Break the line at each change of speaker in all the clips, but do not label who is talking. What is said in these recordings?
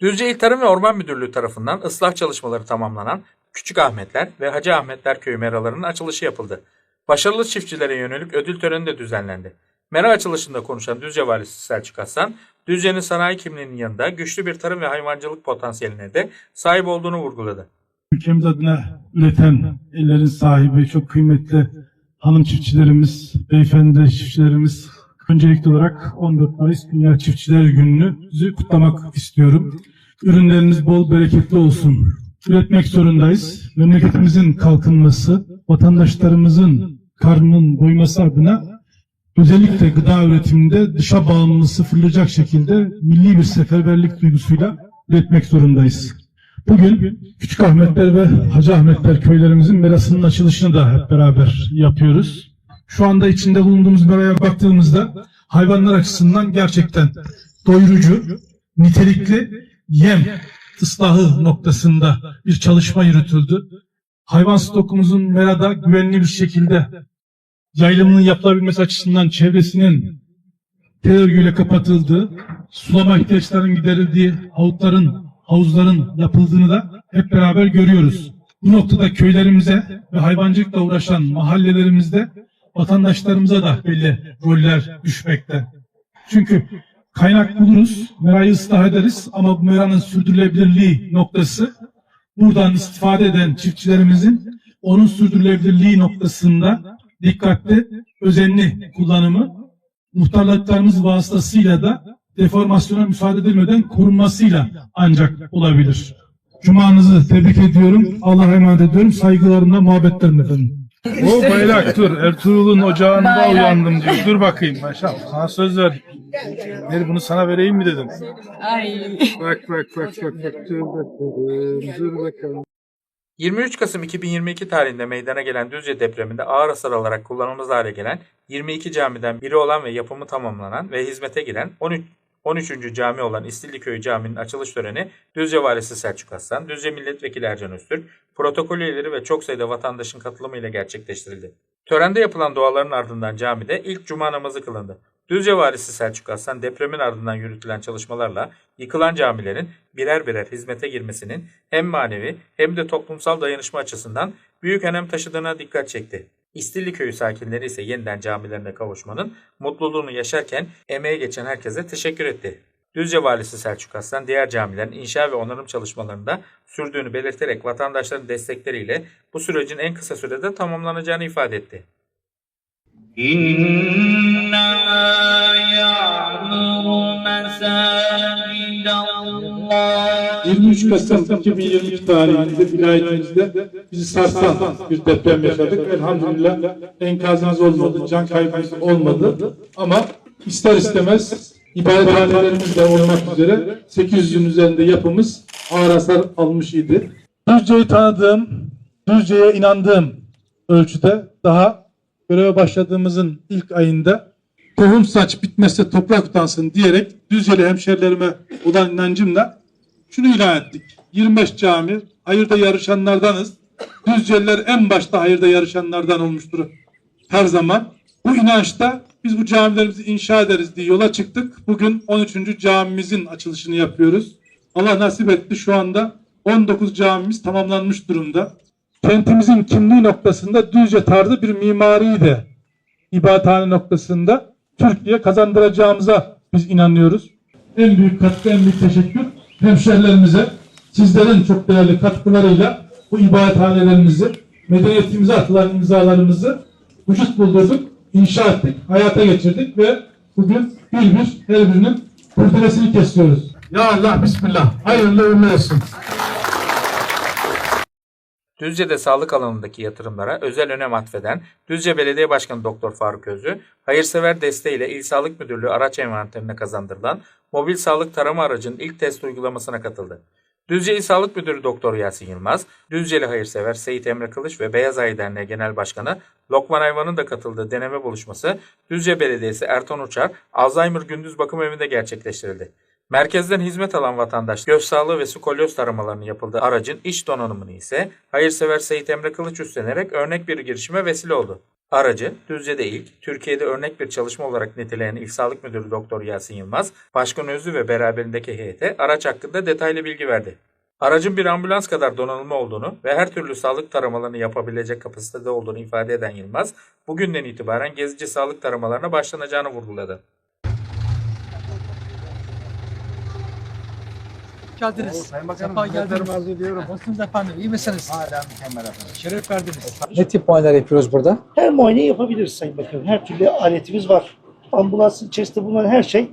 Düzce İl Tarım ve Orman Müdürlüğü tarafından ıslah çalışmaları tamamlanan Küçük Ahmetler ve Hacı Ahmetler Köyü meralarının açılışı yapıldı. Başarılı çiftçilere yönelik ödül töreni de düzenlendi. Mera açılışında konuşan Düzce Valisi Selçuk Aslan, Düzce'nin sanayi kimliğinin yanında güçlü bir tarım ve hayvancılık potansiyeline de sahip olduğunu vurguladı.
Ülkemiz adına üreten ellerin sahibi çok kıymetli hanım çiftçilerimiz, beyefendi çiftçilerimiz öncelikli olarak 14 Mayıs Dünya Çiftçiler Günü'nü kutlamak istiyorum. Ürünleriniz bol bereketli olsun. Üretmek zorundayız. Memleketimizin kalkınması, vatandaşlarımızın karnının doyması adına özellikle gıda üretiminde dışa bağımlılığı sıfırlayacak şekilde milli bir seferberlik duygusuyla üretmek zorundayız. Bugün Küçük Ahmetler ve Hacı Ahmetler köylerimizin merasının açılışını da hep beraber yapıyoruz. Şu anda içinde bulunduğumuz meraya baktığımızda hayvanlar açısından gerçekten doyurucu, nitelikli yem ıslahı noktasında bir çalışma yürütüldü. Hayvan stokumuzun merada güvenli bir şekilde yayılımının yapılabilmesi açısından çevresinin tel örgüyle kapatıldığı, sulama ihtiyaçlarının giderildiği havutların, havuzların yapıldığını da hep beraber görüyoruz. Bu noktada köylerimize ve hayvancılıkla uğraşan mahallelerimizde vatandaşlarımıza da belli roller düşmekte. Çünkü kaynak buluruz, merayı ıslah ederiz ama bu meranın sürdürülebilirliği noktası buradan istifade eden çiftçilerimizin onun sürdürülebilirliği noktasında dikkatli, özenli kullanımı muhtarlıklarımız vasıtasıyla da deformasyona müsaade edilmeden korunmasıyla ancak olabilir. Cumanızı tebrik ediyorum. Allah'a emanet ediyorum. Saygılarımla, muhabbetlerimle efendim.
O bayrak dur. Ertuğrul'un ocağında uyandım diyor. Dur bakayım maşallah. Sana söz ver. Ver bunu sana vereyim mi dedim.
Ay.
Bak bak bak bak bak. Dur bakalım. Dur bakalım.
23 Kasım 2022 tarihinde meydana gelen Düzce depreminde ağır hasar alarak kullanılmaz hale gelen 22 camiden biri olan ve yapımı tamamlanan ve hizmete giren 13 13. cami olan İstilli Köyü Camii'nin açılış töreni Düzce Valisi Selçuk Aslan, Düzce Milletvekili Ercan Öztürk, protokol üyeleri ve çok sayıda vatandaşın katılımıyla gerçekleştirildi. Törende yapılan duaların ardından camide ilk cuma namazı kılındı. Düzce Valisi Selçuk Aslan depremin ardından yürütülen çalışmalarla yıkılan camilerin birer birer hizmete girmesinin hem manevi hem de toplumsal dayanışma açısından büyük önem taşıdığına dikkat çekti. İstilli köyü sakinleri ise yeniden camilerine kavuşmanın mutluluğunu yaşarken emeğe geçen herkese teşekkür etti. Düzce Valisi Selçuk Aslan diğer camilerin inşa ve onarım çalışmalarında sürdüğünü belirterek vatandaşların destekleriyle bu sürecin en kısa sürede tamamlanacağını ifade etti.
İnna ya'muru mesajidallah
23 Kasım 2022 tarihinde vilayetimizde bizi sarsan bir deprem yaşadık. Elhamdülillah enkazımız olmadı, can kaybımız olmadı. Ama ister istemez ibadethanelerimiz de olmak üzere 800'ün üzerinde yapımız ağır hasar almış idi. Düzce'yi tanıdığım, Düzce'ye inandığım ölçüde daha göreve başladığımızın ilk ayında tohum saç bitmezse toprak utansın diyerek Düzceli hemşerilerime olan inancımla şunu ilan ettik. 25 cami hayırda yarışanlardanız. Düzceliler en başta hayırda yarışanlardan olmuştur her zaman. Bu inançta biz bu camilerimizi inşa ederiz diye yola çıktık. Bugün 13. camimizin açılışını yapıyoruz. Allah nasip etti şu anda 19 camimiz tamamlanmış durumda. Kentimizin kimliği noktasında Düzce tarzı bir mimariyi de ibadethane noktasında Türkiye kazandıracağımıza biz inanıyoruz. En büyük katkı, en büyük teşekkür hemşehrilerimize, sizlerin çok değerli katkılarıyla bu ibadethanelerimizi, medeniyetimize atılan imzalarımızı vücut buldurduk, inşa ettik, hayata geçirdik ve bugün bir bir her birinin kurdelesini kesiyoruz. Ya Allah Bismillah. Hayırlı uğurlu olsun.
Düzce'de sağlık alanındaki yatırımlara özel önem atfeden Düzce Belediye Başkanı Doktor Faruk Özü, hayırsever desteğiyle İl Sağlık Müdürlüğü araç envanterine kazandırılan mobil sağlık tarama aracının ilk test uygulamasına katıldı. Düzce İl Sağlık Müdürü Doktor Yasin Yılmaz, Düzceli hayırsever Seyit Emre Kılıç ve Beyaz Ay Derneği Genel Başkanı Lokman Ayvan'ın da katıldığı deneme buluşması Düzce Belediyesi Ertan Uçar Alzheimer Gündüz Bakım Evi'nde gerçekleştirildi. Merkezden hizmet alan vatandaş göz sağlığı ve skolyoz taramalarının yapıldığı aracın iç donanımını ise hayırsever Seyit Emre Kılıç üstlenerek örnek bir girişime vesile oldu. Aracı, Düzce'de ilk, Türkiye'de örnek bir çalışma olarak niteleyen İl Sağlık Müdürü Doktor Yasin Yılmaz, Başkan Özlü ve beraberindeki heyete araç hakkında detaylı bilgi verdi. Aracın bir ambulans kadar donanımlı olduğunu ve her türlü sağlık taramalarını yapabilecek kapasitede olduğunu ifade eden Yılmaz, bugünden itibaren gezici sağlık taramalarına başlanacağını vurguladı.
Geldiniz. Sayın Bakanım, Sefa geldiniz. arz ediyorum. Nasılsınız efendim? İyi misiniz? Hala mükemmel efendim. Şeref verdiniz.
Ne tip muayeneler yapıyoruz burada?
Her muayene yapabiliriz Sayın Bakanım. Her türlü aletimiz var. Ambulansın içerisinde bulunan her şey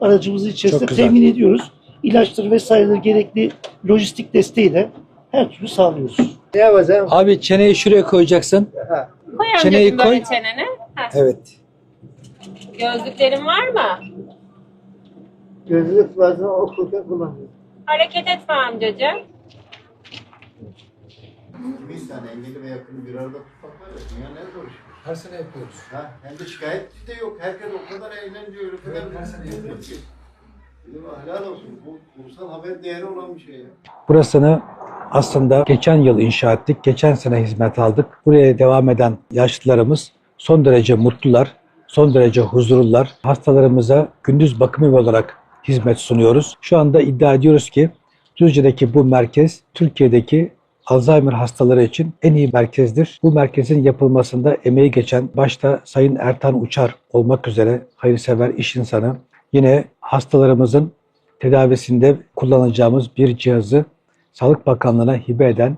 aracımızın içerisinde
Çok güzel.
temin ediyoruz. İlaçtır vesaireleri gerekli lojistik desteği de her türlü sağlıyoruz.
Abi çeneyi şuraya koyacaksın.
Koy
Çeneyi
amcacığım böyle
koy.
çenene. Heh.
Evet.
Gözlüklerin var mı?
Gözlük bazen okurken kullanıyoruz.
Hareket etme amcacığım.
Kimin tane engelli ve yakını bir arada tutmak var ya dünya ne zor iş.
Her sene yapıyoruz.
Ha, hem de şikayet de yok. Herkes o kadar eğleniyor. Öyle kadar her sene yapıyor ki. Dedim, Helal olsun. Bu ulusal haber değeri olan bir şey ya.
Burasını aslında geçen yıl inşa ettik. Geçen sene hizmet aldık. Buraya devam eden yaşlılarımız son derece mutlular. Son derece huzurlular. Hastalarımıza gündüz bakım evi olarak hizmet sunuyoruz. Şu anda iddia ediyoruz ki Düzce'deki bu merkez Türkiye'deki Alzheimer hastaları için en iyi merkezdir. Bu merkezin yapılmasında emeği geçen başta Sayın Ertan Uçar olmak üzere hayırsever iş insanı yine hastalarımızın tedavisinde kullanacağımız bir cihazı Sağlık Bakanlığı'na hibe eden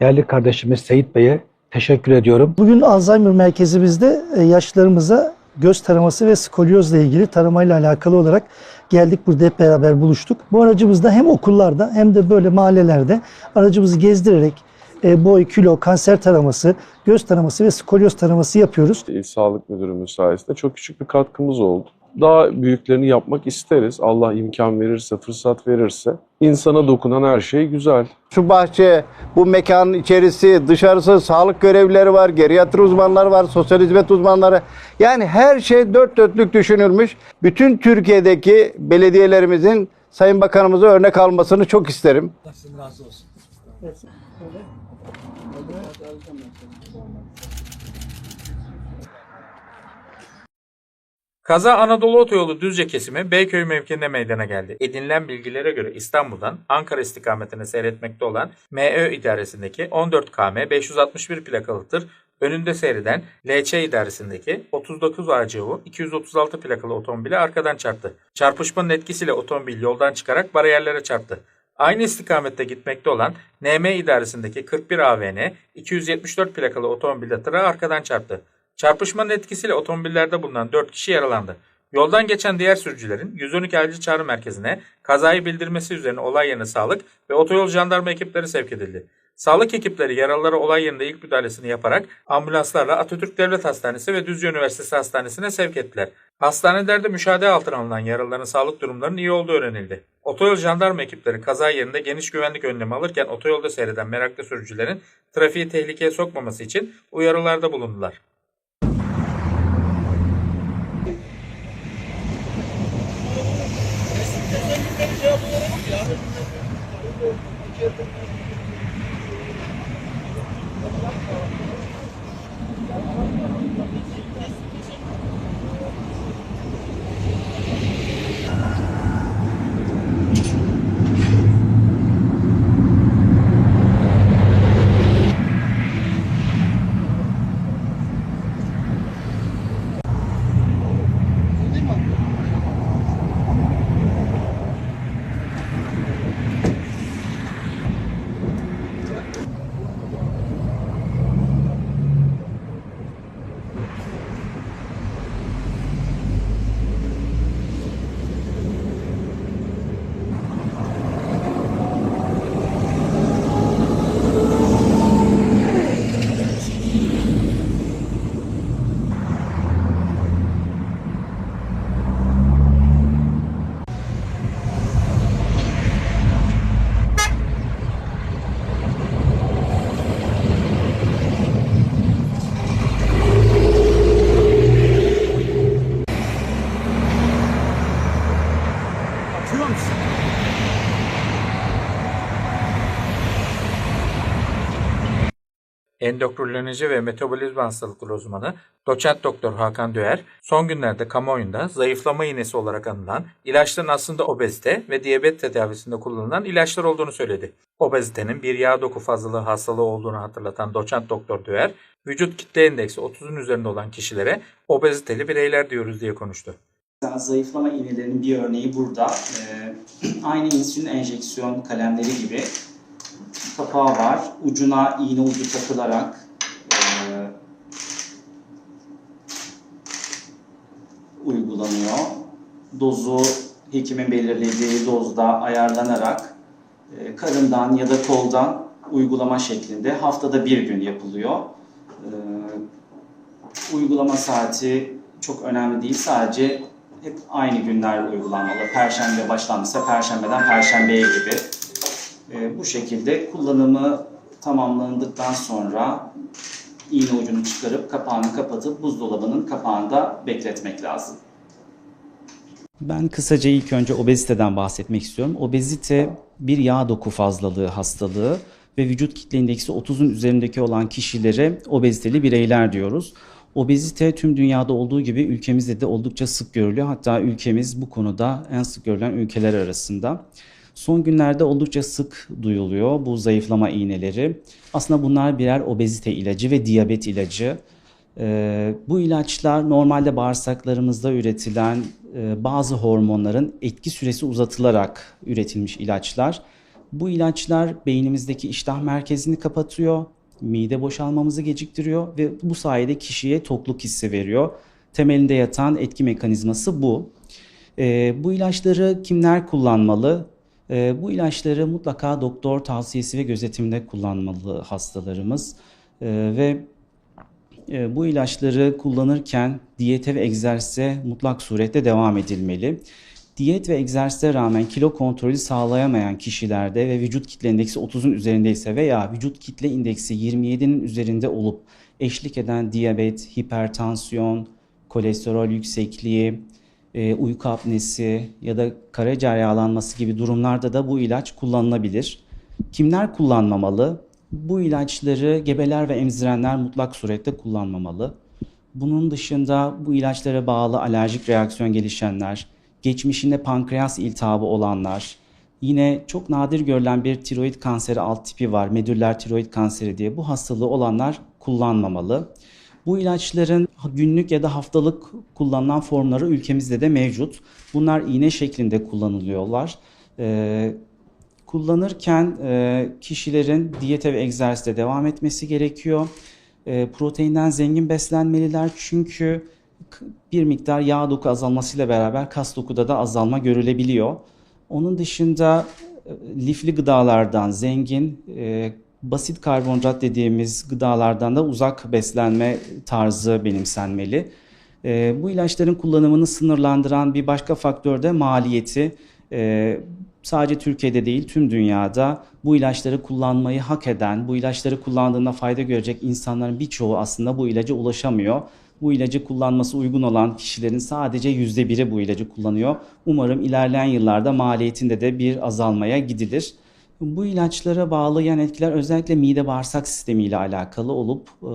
değerli kardeşimiz Seyit Bey'e teşekkür ediyorum.
Bugün Alzheimer merkezimizde e, yaşlılarımıza göz taraması ve skolyozla ilgili taramayla alakalı olarak geldik burada hep beraber buluştuk. Bu aracımızda hem okullarda hem de böyle mahallelerde aracımızı gezdirerek e, boy, kilo, kanser taraması, göz taraması ve skolyoz taraması yapıyoruz.
İl Sağlık Müdürümüz sayesinde çok küçük bir katkımız oldu. Daha büyüklerini yapmak isteriz. Allah imkan verirse, fırsat verirse. İnsana dokunan her şey güzel.
Şu bahçe, bu mekanın içerisi, dışarısı, sağlık görevlileri var, geriatri uzmanları var, sosyal hizmet uzmanları. Yani her şey dört dörtlük düşünülmüş. Bütün Türkiye'deki belediyelerimizin Sayın Bakanımıza örnek almasını çok isterim.
Allah sizin razı olsun.
Kaza Anadolu Otoyolu Düzce kesimi Beyköy mevkiinde meydana geldi. Edinilen bilgilere göre İstanbul'dan Ankara istikametine seyretmekte olan MÖ idaresindeki 14 KM 561 plakalı tır önünde seyreden LÇ idaresindeki 39 ACU 236 plakalı otomobili arkadan çarptı. Çarpışmanın etkisiyle otomobil yoldan çıkarak bariyerlere çarptı. Aynı istikamette gitmekte olan NM idaresindeki 41 AVN 274 plakalı otomobilde tıra arkadan çarptı. Çarpışmanın etkisiyle otomobillerde bulunan 4 kişi yaralandı. Yoldan geçen diğer sürücülerin 112 acil çağrı merkezine kazayı bildirmesi üzerine olay yerine sağlık ve otoyol jandarma ekipleri sevk edildi. Sağlık ekipleri yaralılara olay yerinde ilk müdahalesini yaparak ambulanslarla Atatürk Devlet Hastanesi ve Düzce Üniversitesi Hastanesi'ne sevk ettiler. Hastanelerde müşahede altına alınan yaralıların sağlık durumlarının iyi olduğu öğrenildi. Otoyol jandarma ekipleri kaza yerinde geniş güvenlik önlemi alırken otoyolda seyreden meraklı sürücülerin trafiği tehlikeye sokmaması için uyarılarda bulundular. Thank you. Endokrinoloji ve metabolizma hastalıkları uzmanı doçent doktor Hakan Döer, son günlerde kamuoyunda zayıflama iğnesi olarak anılan ilaçların aslında obezite ve diyabet tedavisinde kullanılan ilaçlar olduğunu söyledi. Obezitenin bir yağ doku fazlalığı hastalığı olduğunu hatırlatan doçent doktor Döer, vücut kitle endeksi 30'un üzerinde olan kişilere obeziteli bireyler diyoruz diye konuştu.
Zayıflama iğnelerinin bir örneği burada. Ee, aynı insülin enjeksiyon kalemleri gibi kapağı var. Ucuna iğne ucu takılarak e, uygulanıyor. Dozu hekimin belirlediği dozda ayarlanarak e, karından ya da koldan uygulama şeklinde haftada bir gün yapılıyor. E, uygulama saati çok önemli değil. Sadece hep aynı günler uygulanmalı. Perşembe başlanmışsa Perşembeden Perşembeye gibi. E, bu şekilde kullanımı tamamlandıktan sonra iğne ucunu çıkarıp kapağını kapatıp buzdolabının kapağında bekletmek lazım.
Ben kısaca ilk önce obeziteden bahsetmek istiyorum. Obezite bir yağ doku fazlalığı hastalığı ve vücut kitle indeksi 30'un üzerindeki olan kişilere obeziteli bireyler diyoruz. Obezite tüm dünyada olduğu gibi ülkemizde de oldukça sık görülüyor. Hatta ülkemiz bu konuda en sık görülen ülkeler arasında. Son günlerde oldukça sık duyuluyor bu zayıflama iğneleri. Aslında bunlar birer obezite ilacı ve diyabet ilacı. Ee, bu ilaçlar normalde bağırsaklarımızda üretilen e, bazı hormonların etki süresi uzatılarak üretilmiş ilaçlar. Bu ilaçlar beynimizdeki iştah merkezini kapatıyor, mide boşalmamızı geciktiriyor ve bu sayede kişiye tokluk hissi veriyor. Temelinde yatan etki mekanizması bu. Ee, bu ilaçları kimler kullanmalı? Ee, bu ilaçları mutlaka doktor tavsiyesi ve gözetiminde kullanmalı hastalarımız. Ee, ve e, bu ilaçları kullanırken diyete ve egzersize mutlak surette devam edilmeli. Diyet ve egzersize rağmen kilo kontrolü sağlayamayan kişilerde ve vücut kitle indeksi 30'un üzerindeyse veya vücut kitle indeksi 27'nin üzerinde olup eşlik eden diyabet, hipertansiyon, kolesterol yüksekliği, e, uyku apnesi ya da karaciğer yağlanması gibi durumlarda da bu ilaç kullanılabilir. Kimler kullanmamalı? Bu ilaçları gebeler ve emzirenler mutlak surette kullanmamalı. Bunun dışında bu ilaçlara bağlı alerjik reaksiyon gelişenler, geçmişinde pankreas iltihabı olanlar, yine çok nadir görülen bir tiroid kanseri alt tipi var, medüller tiroid kanseri diye bu hastalığı olanlar kullanmamalı. Bu ilaçların günlük ya da haftalık kullanılan formları ülkemizde de mevcut. Bunlar iğne şeklinde kullanılıyorlar. Ee, kullanırken e, kişilerin diyete ve egzersize devam etmesi gerekiyor. E, proteinden zengin beslenmeliler çünkü bir miktar yağ doku azalmasıyla beraber kas dokuda da azalma görülebiliyor. Onun dışında e, lifli gıdalardan zengin, e, basit karbonhidrat dediğimiz gıdalardan da uzak beslenme tarzı benimsenmeli. E, bu ilaçların kullanımını sınırlandıran bir başka faktör de maliyeti. E, sadece Türkiye'de değil tüm dünyada bu ilaçları kullanmayı hak eden, bu ilaçları kullandığında fayda görecek insanların birçoğu aslında bu ilaca ulaşamıyor. Bu ilacı kullanması uygun olan kişilerin sadece yüzde biri bu ilacı kullanıyor. Umarım ilerleyen yıllarda maliyetinde de bir azalmaya gidilir. Bu ilaçlara bağlı yan etkiler özellikle mide bağırsak sistemiyle alakalı olup e,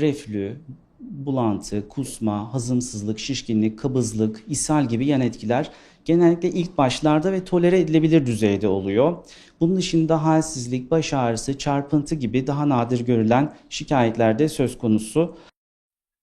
reflü, bulantı, kusma, hazımsızlık, şişkinlik, kabızlık, ishal gibi yan etkiler genellikle ilk başlarda ve tolere edilebilir düzeyde oluyor. Bunun dışında halsizlik, baş ağrısı, çarpıntı gibi daha nadir görülen şikayetler de söz konusu.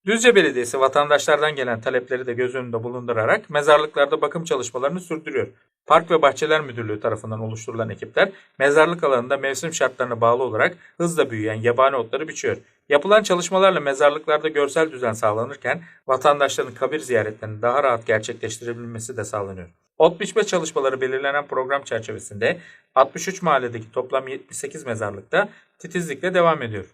Düzce Belediyesi vatandaşlardan gelen talepleri de göz önünde bulundurarak mezarlıklarda bakım çalışmalarını sürdürüyor. Park ve Bahçeler Müdürlüğü tarafından oluşturulan ekipler mezarlık alanında mevsim şartlarına bağlı olarak hızla büyüyen yabani otları biçiyor. Yapılan çalışmalarla mezarlıklarda görsel düzen sağlanırken vatandaşların kabir ziyaretlerini daha rahat gerçekleştirebilmesi de sağlanıyor. Ot biçme çalışmaları belirlenen program çerçevesinde 63 mahalledeki toplam 78 mezarlıkta titizlikle devam ediyor.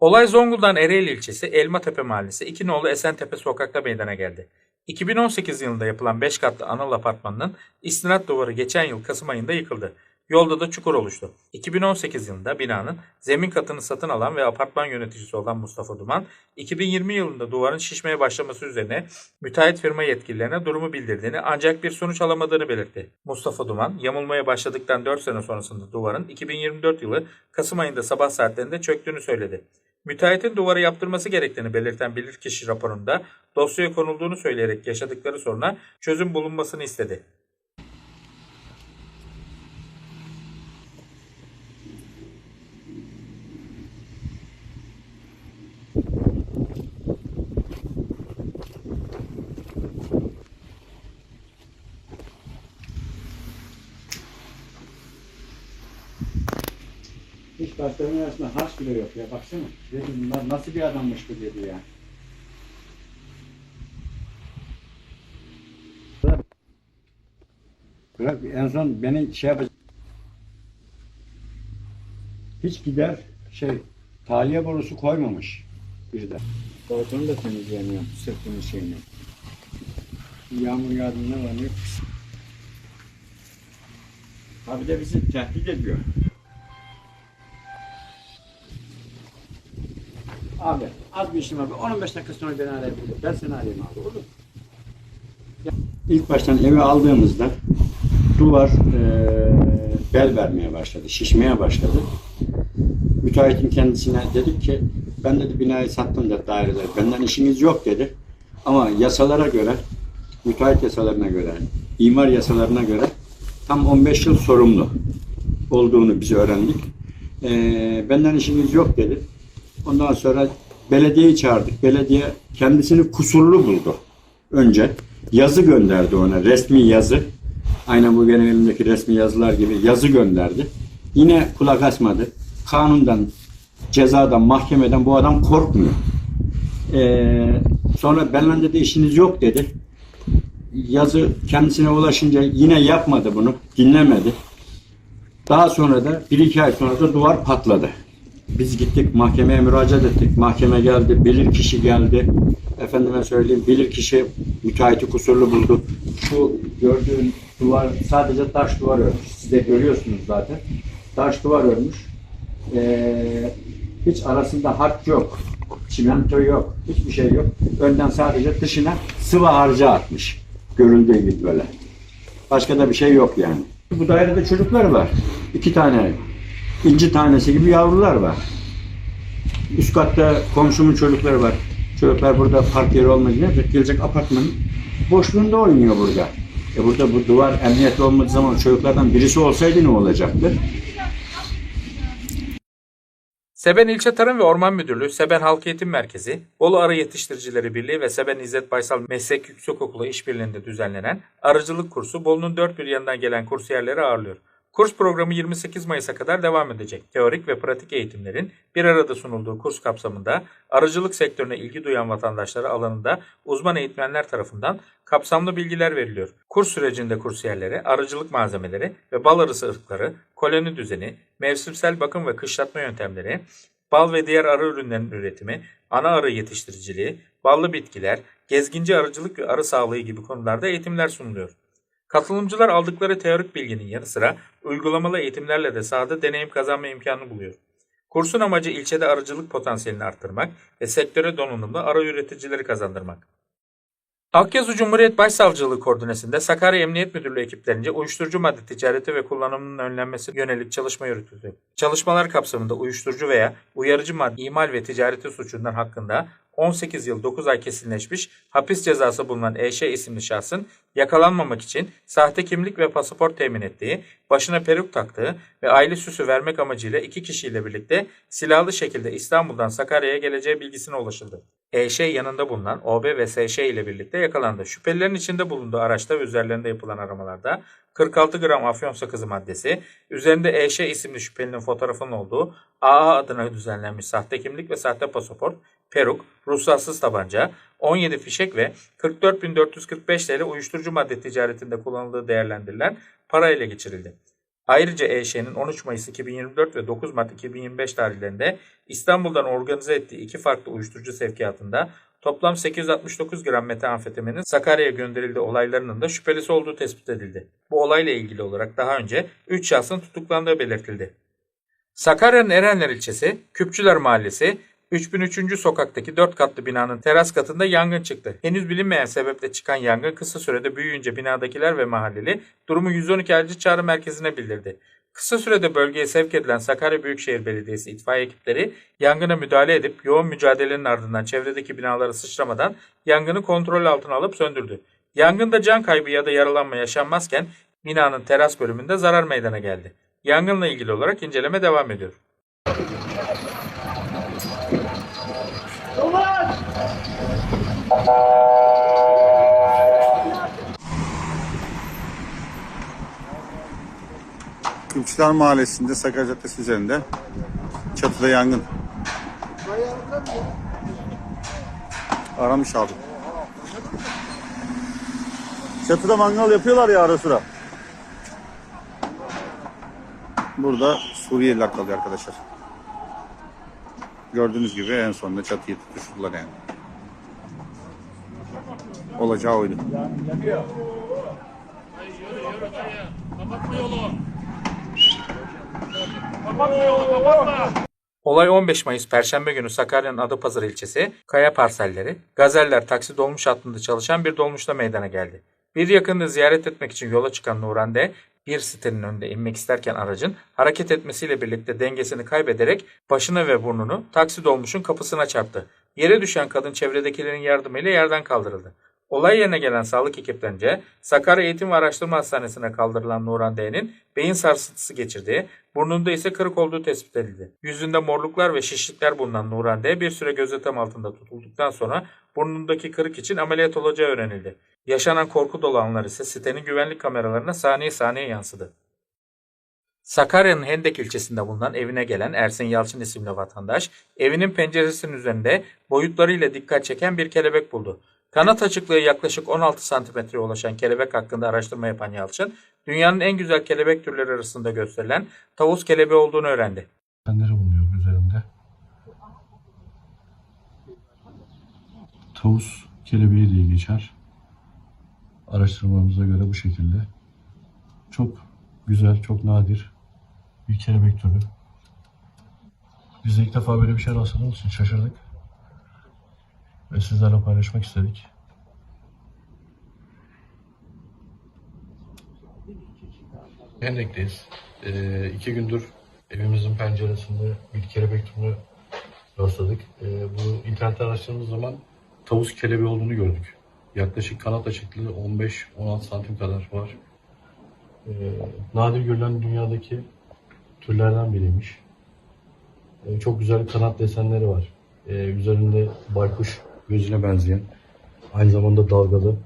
Olay Zonguldak'ın Ereğli ilçesi Elmatepe mahallesi İki nolu Esentepe sokakta meydana geldi. 2018 yılında yapılan 5 katlı Anıl Apartmanı'nın istinat duvarı geçen yıl Kasım ayında yıkıldı. Yolda da çukur oluştu. 2018 yılında binanın zemin katını satın alan ve apartman yöneticisi olan Mustafa Duman, 2020 yılında duvarın şişmeye başlaması üzerine müteahhit firma yetkililerine durumu bildirdiğini ancak bir sonuç alamadığını belirtti. Mustafa Duman, yamulmaya başladıktan 4 sene sonrasında duvarın 2024 yılı Kasım ayında sabah saatlerinde çöktüğünü söyledi. Müteahhitin duvarı yaptırması gerektiğini belirten bilirkişi raporunda dosyaya konulduğunu söyleyerek yaşadıkları soruna çözüm bulunmasını istedi.
Hiç başlarının bile yok ya baksana. Dedim bunlar nasıl bir adammış bu dedi ya. Bırak en son beni şey yapacak. Hiç gider şey tahliye borusu koymamış bir de. Koltuğunu da temizleyemiyor sırtının şeyini. Yağmur yağdığında var ne. Abi de bizi tehdit ediyor. Abi az bir işim var. 15 dakika sonra beni arayabilir. Ben seni arayayım abi olur? İlk baştan evi aldığımızda duvar eee, bel vermeye başladı, şişmeye başladı. Müteahhitin kendisine dedik ki ben dedi binayı sattım da daireleri. Benden işiniz yok dedi. Ama yasalara göre, müteahhit yasalarına göre, imar yasalarına göre tam 15 yıl sorumlu olduğunu biz öğrendik. Eee, benden işiniz yok dedi. Ondan sonra belediyeyi çağırdık. Belediye kendisini kusurlu buldu. Önce yazı gönderdi ona, resmi yazı. Aynen bu benim elimdeki resmi yazılar gibi yazı gönderdi. Yine kulak asmadı. Kanundan, cezadan, mahkemeden bu adam korkmuyor. Ee, sonra benimle dedi işiniz yok dedi. Yazı kendisine ulaşınca yine yapmadı bunu, dinlemedi. Daha sonra da bir iki ay sonra da duvar patladı. Biz gittik mahkemeye müracaat ettik. Mahkeme geldi, bilir kişi geldi. Efendime söyleyeyim, bilir kişi müteahhiti kusurlu buldu. Şu gördüğün duvar sadece taş duvar örmüş. Siz de görüyorsunuz zaten. Taş duvar örmüş. Ee, hiç arasında harç yok. Çimento yok. Hiçbir şey yok. Önden sadece dışına sıvı harcı atmış. Görüldüğü gibi böyle. Başka da bir şey yok yani. Bu dairede çocuklar var. İki tane inci tanesi gibi yavrular var. Üst katta komşumun çocukları var. Çocuklar burada park yeri olmayınca? Gelecek apartmanın boşluğunda oynuyor burada. E burada bu duvar emniyetli olmadığı zaman çocuklardan birisi olsaydı ne olacaktı?
Seben İlçe Tarım ve Orman Müdürlüğü, Seben Halk Eğitim Merkezi, Bolu Arı Yetiştiricileri Birliği ve Seben İzzet Baysal Meslek Yüksekokulu işbirliğinde düzenlenen arıcılık kursu Bolu'nun dört bir yanından gelen kursiyerleri ağırlıyor. Kurs programı 28 Mayıs'a kadar devam edecek. Teorik ve pratik eğitimlerin bir arada sunulduğu kurs kapsamında arıcılık sektörüne ilgi duyan vatandaşlara alanında uzman eğitmenler tarafından kapsamlı bilgiler veriliyor. Kurs sürecinde kursiyerlere arıcılık malzemeleri ve bal arısı ırkları, koloni düzeni, mevsimsel bakım ve kışlatma yöntemleri, bal ve diğer arı ürünlerinin üretimi, ana arı yetiştiriciliği, ballı bitkiler, gezginci arıcılık ve arı sağlığı gibi konularda eğitimler sunuluyor. Katılımcılar aldıkları teorik bilginin yanı sıra uygulamalı eğitimlerle de sahada deneyim kazanma imkanı buluyor. Kursun amacı ilçede arıcılık potansiyelini arttırmak ve sektöre donanımlı arı üreticileri kazandırmak. Akyazı Cumhuriyet Başsavcılığı koordinesinde Sakarya Emniyet Müdürlüğü ekiplerince uyuşturucu madde ticareti ve kullanımının önlenmesi yönelik çalışma yürütüldü. Çalışmalar kapsamında uyuşturucu veya uyarıcı madde imal ve ticareti suçundan hakkında 18 yıl 9 ay kesinleşmiş hapis cezası bulunan EŞ isimli şahsın yakalanmamak için sahte kimlik ve pasaport temin ettiği, başına peruk taktığı ve aile süsü vermek amacıyla iki kişiyle birlikte silahlı şekilde İstanbul'dan Sakarya'ya geleceği bilgisine ulaşıldı. EŞ yanında bulunan OB ve SŞ ile birlikte yakalandı. Şüphelilerin içinde bulunduğu araçta ve üzerlerinde yapılan aramalarda 46 gram afyon sakızı maddesi, üzerinde EŞ isimli şüphelinin fotoğrafının olduğu AA adına düzenlenmiş sahte kimlik ve sahte pasaport, peruk, ruhsatsız tabanca, 17 fişek ve 44.445 TL uyuşturucu madde ticaretinde kullanıldığı değerlendirilen para ele geçirildi. Ayrıca EŞ'nin 13 Mayıs 2024 ve 9 Mart 2025 tarihlerinde İstanbul'dan organize ettiği iki farklı uyuşturucu sevkiyatında toplam 869 gram metamfetaminin Sakarya'ya gönderildiği olaylarının da şüphelisi olduğu tespit edildi. Bu olayla ilgili olarak daha önce 3 şahsın tutuklandığı belirtildi. Sakarya'nın Erenler ilçesi, Küpçüler Mahallesi, 3003. sokaktaki 4 katlı binanın teras katında yangın çıktı. Henüz bilinmeyen sebeple çıkan yangın kısa sürede büyüyünce binadakiler ve mahalleli durumu 112 acil çağrı merkezine bildirdi. Kısa sürede bölgeye sevk edilen Sakarya Büyükşehir Belediyesi itfaiye ekipleri yangına müdahale edip yoğun mücadelenin ardından çevredeki binalara sıçramadan yangını kontrol altına alıp söndürdü. Yangında can kaybı ya da yaralanma yaşanmazken binanın teras bölümünde zarar meydana geldi. Yangınla ilgili olarak inceleme devam ediyor.
Kümçüler Mahallesi'nde Sakarya Caddesi üzerinde çatıda yangın. Aramış abi. Çatıda mangal yapıyorlar ya ara sıra. Burada Suriyeliler kalıyor arkadaşlar. Gördüğünüz gibi en sonunda çatıyı tutuşturdular yani. Olacağı oydu.
Olay 15 Mayıs Perşembe günü Sakarya'nın Adapazarı ilçesi Kaya Parselleri, Gazeller taksi dolmuş hattında çalışan bir dolmuşta meydana geldi. Bir yakını ziyaret etmek için yola çıkan Nuran D, bir sitenin önünde inmek isterken aracın hareket etmesiyle birlikte dengesini kaybederek başını ve burnunu taksi dolmuşun kapısına çarptı. Yere düşen kadın çevredekilerin yardımıyla yerden kaldırıldı. Olay yerine gelen sağlık ekiplerince Sakarya Eğitim ve Araştırma Hastanesi'ne kaldırılan Nuran D'nin beyin sarsıntısı geçirdiği, burnunda ise kırık olduğu tespit edildi. Yüzünde morluklar ve şişlikler bulunan Nuran D bir süre gözetim altında tutulduktan sonra burnundaki kırık için ameliyat olacağı öğrenildi. Yaşanan korku dolu anlar ise sitenin güvenlik kameralarına saniye saniye yansıdı. Sakarya'nın Hendek ilçesinde bulunan evine gelen Ersin Yalçın isimli vatandaş, evinin penceresinin üzerinde boyutlarıyla dikkat çeken bir kelebek buldu. Kanat açıklığı yaklaşık 16 santimetreye ulaşan kelebek hakkında araştırma yapan Yalçın, dünyanın en güzel kelebek türleri arasında gösterilen tavus kelebeği olduğunu öğrendi.
Kendileri bulunuyor üzerinde. Tavus kelebeği diye geçer. Araştırmamıza göre bu şekilde. Çok güzel, çok nadir bir kelebek türü. Biz de ilk defa böyle bir şey rastladığımız için şaşırdık. Ve sizlerle paylaşmak istedik. Hendek'teyiz. Ee, iki gündür evimizin penceresinde bir kelebek türünü rastladık. Ee, bu internette araştırdığımız zaman tavus kelebeği olduğunu gördük. Yaklaşık kanat açıklığı 15-16 santim kadar var. Ee, nadir görülen dünyadaki türlerden biriymiş. Ee, çok güzel kanat desenleri var. Ee, üzerinde baykuş gözüne benzeyen, aynı zamanda dalgalı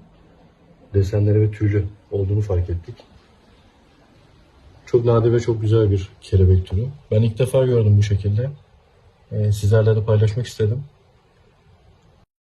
desenleri ve tüylü olduğunu fark ettik. Çok nadir ve çok güzel bir kelebek türü. Ben ilk defa gördüm bu şekilde. Ee, sizlerle de paylaşmak istedim.